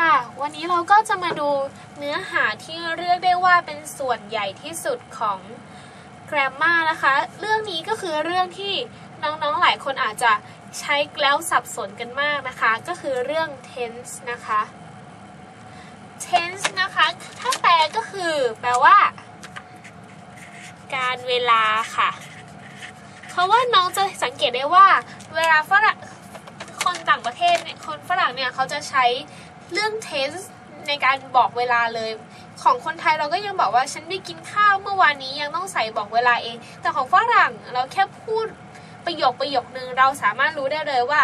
ค่ะ วันนี้เราก็จะมาดูเนื้อหาที่เรียกได้ว่าเป็นส่วนใหญ่ที่สุดของ grammar นะคะ เรื่องนี้ก็คือเรื่องที่น้องๆหลายคนอาจจะใช้แล้วสับสนกันมากนะคะ ก็คือเรื่อง tense นะคะ tense นะคะ ถ้าแปลก็คือแปลว่า การเวลาค่ะ เพราะว่าน้องจะสังเกตได้ว่า เวลาฝรั่งคนต่างประเทศเนี่ยคนฝรั่งเนี่ยเขาจะใช้ เรื่อง tense ในการบอกเวลาเลย ของคนไทยเราก็ยังบอกว่าฉันไปกินข้าวเมื่อวานนี้ยังต้องใส่บอกเวลาเอง แต่ของฝรั่งเราแค่พูดประโยคประโยคนึงเราสามารถรู้ได้เลยว่า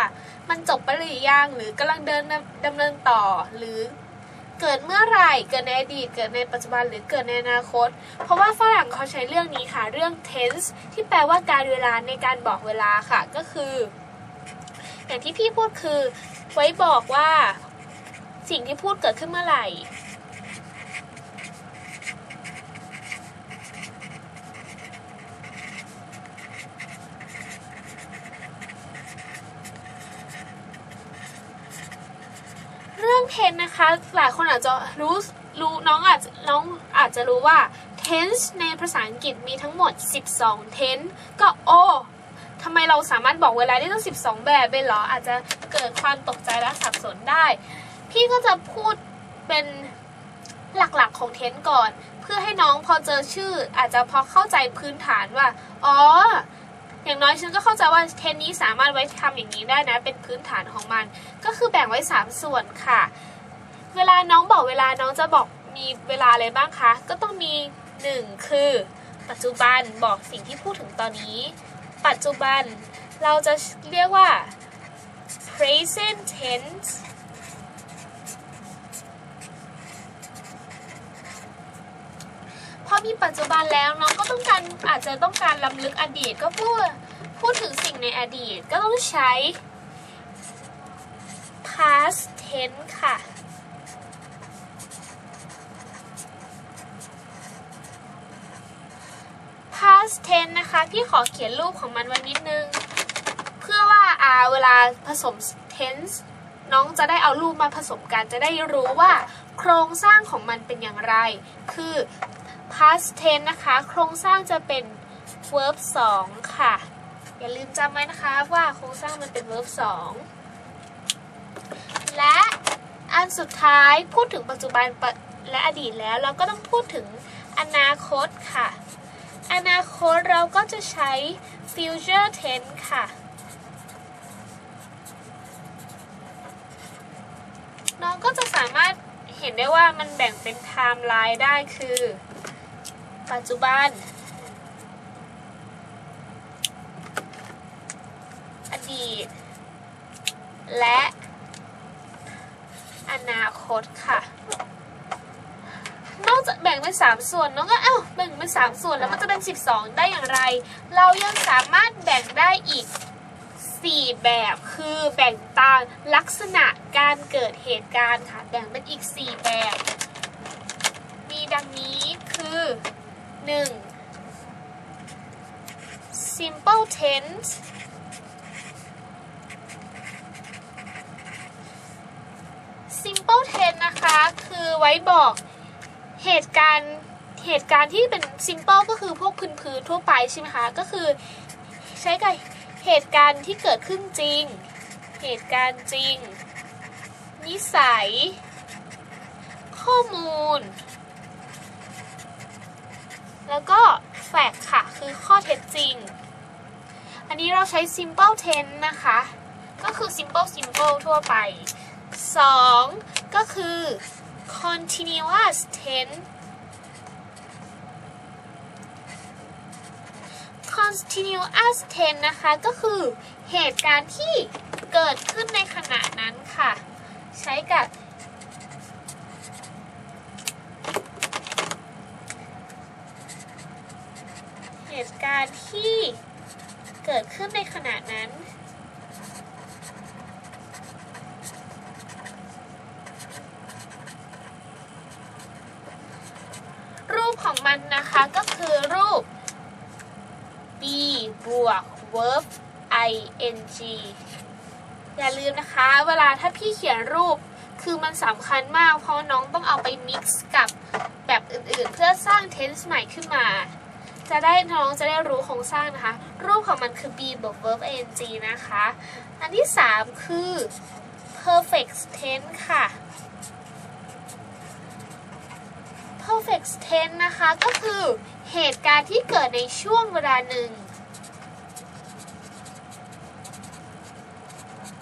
มันจบไปหรือยังหรือกำลังเดินดำเนินต่อหรือเกิดเมื่อไหร่เกิดในอดีตเกิดในปัจจุบันหรือเกิดในอนาคต เพราะว่าฝรั่งเขาใช้เรื่องนี้ค่ะ เรื่อง tense ที่แปลว่าการเวลาในการบอกเวลาค่ะก็คือ อย่างที่พี่พูดคือ ไว้บอกว่า สิ่งที่พูดเกิดขึ้นเมื่อไหร่ เรื่องเทนนะคะ หลายคนอาจจะรู้รู้น้องอาจจะน้องอาจจะรู้ว่า tense ในภาษาอังกฤษมีทั้งหมด 12 tense ก็โอ้ทำไมเราสามารถบอกเวลาได้ตั้ง 12 แบบเลยเหรอ อาจจะเกิดความตกใจและสับสนได้ พี่ก็จะพูดเป็นหลักๆของเทนก่อน เพื่อให้น้องพอเจอชื่อ อาจจะพอเข้าใจพื้นฐานว่า อ๋อ อย่างน้อยฉันก็เข้าใจว่าเทนนี้สามารถไว้ทำอย่างนี้ได้นะ เป็นพื้นฐานของมัน ก็คือแบ่งไว้ 3 ส่วนค่ะ เวลาน้องบอกเวลาน้องจะบอกมีเวลาอะไรบ้างคะ ก็ต้องมี 1 คือ ปัจจุบันบอกสิ่งที่พูดถึงตอนนี้ ปัจจุบันเราจะเรียกว่า present tense พอ มีปัจจุบันแล้วน้องก็ต้องการอาจจะต้องการลำลึกอดีตก็พูดพูดถึงสิ่งในอดีตก็ต้องใช้ past tense ค่ะ past tense นะคะ พี่ขอเขียนรูปของมันไว้นิดนึง เพื่อว่าอ่าเวลาผสม tense น้องจะได้เอารูปมาผสมกันจะได้รู้ว่า โครงสร้างของมันเป็นอย่างไร คือ past tense นะคะ โครงสร้างจะเป็น verb 2 ค่ะ อย่าลืมจำไว้นะคะว่าโครงสร้างมันเป็น verb 2 และอันสุดท้ายพูดถึงปัจจุบันและอดีตแล้ว เราก็ต้องพูดถึงอนาคตค่ะ อนาคตเราก็จะใช้ future tense ค่ะ น้องก็จะสามารถเห็นได้ว่ามันแบ่งเป็นไทม์ไลน์ได้คือ ปัจจุบัน อดีต และอนาคตค่ะ นอกจากแบ่งเป็น 3 ส่วนน้องก็เอ้าแบ่งเป็น 3 ส่วนแล้วมันจะเป็น 12 ได้อย่างไร เรายังสามารถแบ่งได้อีก 4 แบบคือแบ่งตามลักษณะการเกิดเหตุการณ์ค่ะ แบ่งเป็นอีก 4 แบบ มีดังนี้คือ 1. simple tense simple tense นะคะคือไว้บอกเหตุการณ์เหตุการณ์ที่เป็น simple ก็คือพวกพื้นๆทั่วไปใช่ไหมคะ ก็คือใช้กับ เหตุการณ์ที่เกิดขึ้นจริง เหตุการณ์จริง นิสัย ข้อมูล แล้วก็ fact ค่ะ คือข้อเท็จจริง อันนี้เราใช้ simple tense นะคะ ก็คือ simple simple ทั่วไป 2. ก็คือ continuous tense continuous tense นะคะ ก็คือเหตุการณ์ที่เกิดขึ้นในขณะนั้นค่ะ ใช้กับเหตุการณ์ที่เกิดขึ้นในขณะนั้นรูปของมันนะคะก็คือรูป บวก verb ing อย่าลืมนะคะ เวลาถ้าพี่เขียนรูปคือมันสำคัญมาก เพราะน้องต้องเอาไป mix กับแบบอื่นๆ เพื่อสร้าง tense ใหม่ขึ้นมา จะได้น้องจะได้รู้โครงสร้างนะคะ รูปของมันคือ be บวก verb ing นะคะ อันที่ 3 คือ perfect tense ค่ะ perfect tense นะคะ ก็คือเหตุการณ์ที่เกิดในช่วงเวลาหนึ่ง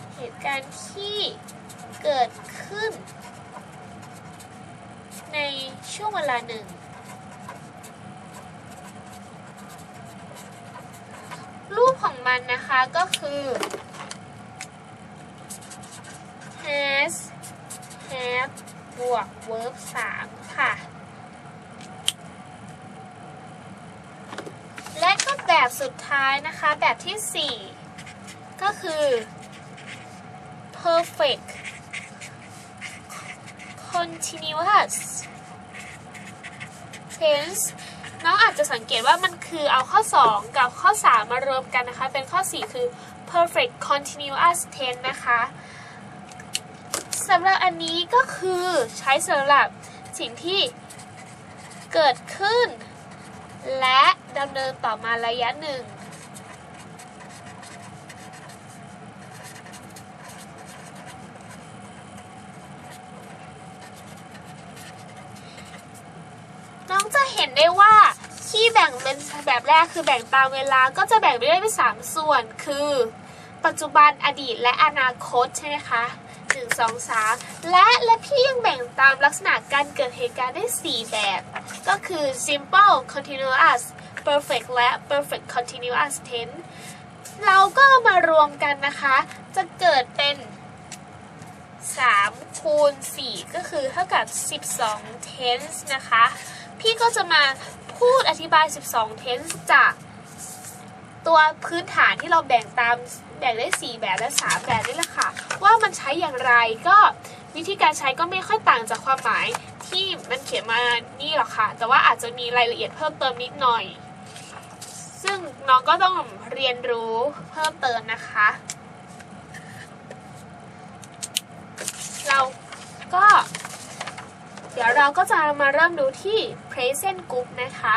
เห ตุการณ์ที่เกิดขึ้น ในช่วงเวลาหนึ่ง รูปของมันนะคะก็คือ has have บวก verb 3 ค่ะ และก็แบบสุดท้ายนะคะ แบบที่ 4 ก็คือ perfect continuous tense น้องอาจจะสังเกตว่ามันคือเอาข้อ 2 กับข้อ 3 มารวมกันนะคะ เป็นข้อ 4 คือ perfect continuous tense นะคะสำหรับอันนี้ก็คือใช้สำหรับสิ่งที่เกิดขึ้น และดำเนินต่อมาระยะหนึ่ง จะเห็นได้ว่าที่แบ่งเป็นแบบแรกคือแบ่งตามเวลาก็จะแบ่งไปได้เป็นสามส่วน คือ ปัจจุบันอดีตและอนาคตใช่ไหมคะหนึ่งสองสามและและพี่ยังแบ่งตามลักษณะการเกิดเหตุการณ์ได้ 4 แบบ ก็คือ simple continuous perfect และ perfect continuous tense เราก็มารวมกันนะคะ จะเกิดเป็น3คูณ4ก็คือเท่ากับ 12 tense นะคะ พี่ก็จะมาพูดอธิบาย 12 tense จากตัวพื้นฐานที่เราแบ่งตามแบ่งได้ 4 แบบและ 3 แบบนี่แหละค่ะ ว่ามันใช้อย่างไรก็วิธีการใช้ก็ไม่ค่อยต่างจากความหมายที่มันเขียนมานี่หรอกค่ะ แต่ว่าอาจจะมีรายละเอียดเพิ่มเติมนิดหน่อย ซึ่งน้องก็ต้องเรียนรู้เพิ่มเติมนะคะ เราก็ เดี๋ยวเราก็จะมาเริ่มดูที่ present group นะคะ